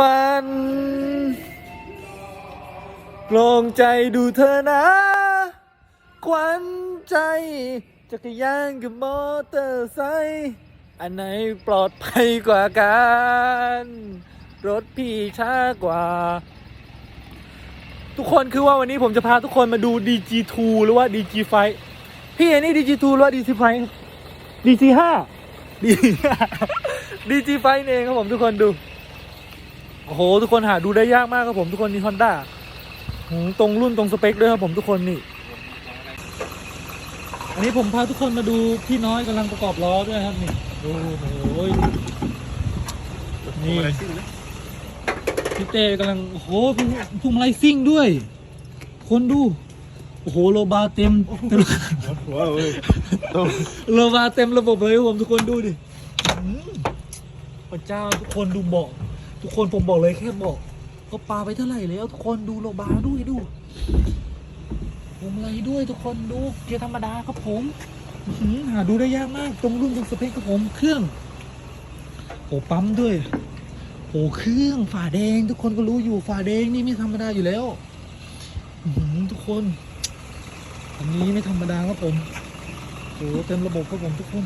มันโปร่งใจดูเธอนะ ควันใจ จักรยานกับมอเตอร์ไซค์อันไหนปลอดภัยกว่ากัน รถพี่ช้ากว่า ทุกคนคือว่าวันนี้ผมจะพาทุกคนมาดู DG2 หรือว่า DG5 พี่อันนี้ DG2 หรือว่า DG5 DG5 DG5 นี่เองครับผมทุกคนดู โอ้โห ทุกคนหาดูได้ยากมากครับผมทุกคนนี่ฮอนด้าตรงรุ่นตรงสเปคด้วยครับผมทุกคนนี่ อันนี้ผมพาทุกคนมาดูพี่น้อยกำลังประกอบล้อด้วยครับนี่ดูโอ้โหนี่พี่เต้กำลังโอ้โหพุ่งไลซิ่งด้วย คนดูโอ้โหโลบาเต็มเต็มโลบาเต็มระบบเลยครับผมทุกคนดูดิพระเจ้าทุกคนดูเบาะ ทุกคนผมบอกเลยแค่บาะก็ปาไปเท่าไหร่แล้วทุกคนดูโลบาด้วยดูผมไรด้วยทุกคนดูเกียร์ธรรมดาครับผมหือหาดูได้ยากมาก ตรงรุ่นตรงสเปคครับผมเครื่องโอ้ปั๊มด้วยโอ้เครื่องฝาแดง ทุกคนก็รู้อยู่ฝาแดงนี่ไม่ธรรมดาอยู่แล้วทุกคน อันนี้ไม่ธรรมดาครับผมโอ้เต็มระบบครับผมทุกคน